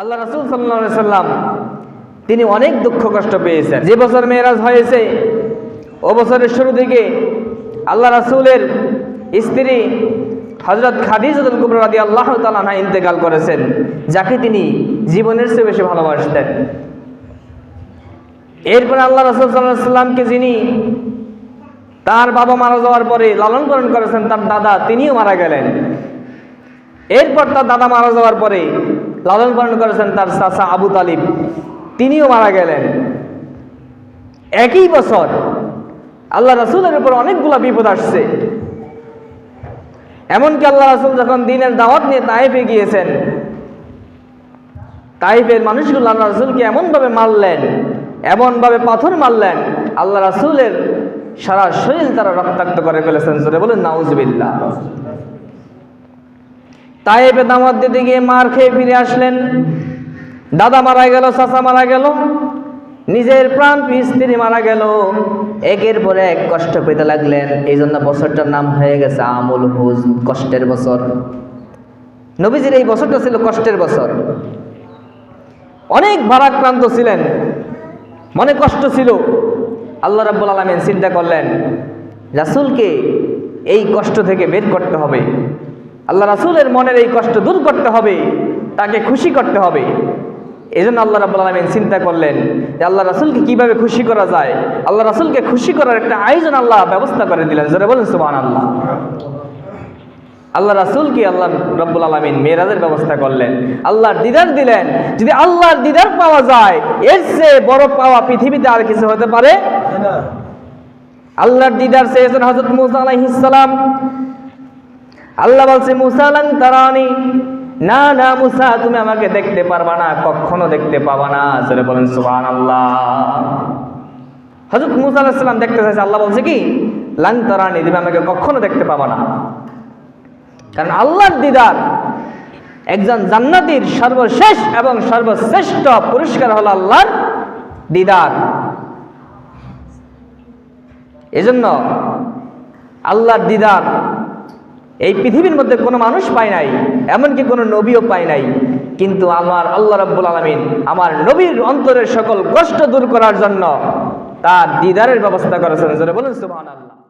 আল্লাহ রাসুল সাল্লাম, তিনি অনেক দুঃখ কষ্ট পেয়েছেন। যে বছর মেয়েরাজ হয়েছে, ও বছরের শুরু দিকে আল্লাহ রাসুলের স্ত্রী হজরত খাদিজুল কুবর রাদি আল্লাহ তালাহা ইন্তেকাল করেছেন, যাকে তিনি জীবনের চেয়ে বেশি ভালোবাসতেন। এরপরে আল্লাহ রাসুল সাল্লাহ সাল্লামকে যিনি তার বাবা মারা যাওয়ার পরে লালন পালন করেছেন, তার দাদা তিনিও মারা গেলেন। এরপর তার দাদা মারা যাওয়ার পরে লালন পালন করেছেন তার চাচা আবু তালিব। তিনিও মারা গেলেন। একই বছর আল্লাহ রাসুলের উপর অনেকগুলা বিপদ আসছে। এমনকি আল্লাহ রাসুল যখন দিনের দাওয়াত নিয়ে তাইফে গিয়েছেন, তাইফের মানুষগুলো আল্লাহ রাসুলকে এমনভাবে মারলেন, এমনভাবে পাথর মারলেন, আল্লাহ রাসুলের সারা শরীর তারা রক্তাক্ত করে ফেলেছেন। বলেন নাউজবিল্লা তাইফে দাওয়াত দিতে গিয়ে মার খেয়ে ফিরে আসলেন। দাদা মারা গেল, চাচা মারা গেল, নিজের প্রাণ স্ত্রী মারা গেল। একের পরে এক কষ্ট পেতে লাগলেন। এই জন্য বছরটার নাম হয়ে গেছে আমুল হুজ, কষ্টের বছর। নবীজির এই বছরটা ছিল কষ্টের বছর। অনেক ভারাক্রান্ত ছিলেন। মনে কষ্ট ছিল। আল্লাহ রাব্বুল আলমিন চিন্তা করলেন, রাসুলকে এই কষ্ট থেকে বের করতে হবে। আল্লাহ রাসুলের মনের এই কষ্ট দূর করতে হবে তাকে খুশি করতে হবে। এই জন্য আল্লাহ রাবুল আলমিন চিন্তা করলেন যে আল্লাহ রাসুলকে কীভাবে খুশি করা যায়? আল্লাহ রাসুলকে খুশি করার একটা আয়োজন আল্লাহ ব্যবস্থা করে দিলেন। যারা বলেন সুবান আল্লাহ আল্লাহ রাসুলকে আল্লাহ রব্বুল আলমিন মেয়েরাজের ব্যবস্থা করলেন। আল্লাহর দিদার দিলেন। যদি আল্লাহর দিদার পাওয়া যায় এর চেয়ে বড় পাওয়া পৃথিবীতে আর কিছু হতে পারে? আল্লাহর দিদার চেয়েছেন হজরত মুসা আলাইহিসালাম আল্লাহ বলছে, মুসা আলান তারানি। না না, মুসা, তুমি আমাকে দেখতে পারবা না, কখনো দেখতে পাবা না। জোরে বলেন সুবহান আল্লাহ হজরত মুসা আলাইহিস সালাম দেখতে চাইছে, আল্লাহ বলছে কি লান তারানি, তুমি আমাকে কখনো দেখতে পাবা না। কারণ আল্লাহর দিদার একজন জান্নাতির সর্বশেষ এবং সর্বশ্রেষ্ঠ পুরস্কার হলো আল্লাহর দিদার। এজন্য আল্লাহর দিদার এই পৃথিবীর মধ্যে কোনো মানুষ পায় নাই, এমনকি কোনো নবীও পায় নাই। কিন্তু আমার আল্লাহ রব্বুল আলমিন আমার নবীর অন্তরের সকল কষ্ট দূর করার জন্য তার দিদারের ব্যবস্থা করেছেন। বলুন সুবাহ সুবহানাল্লাহ।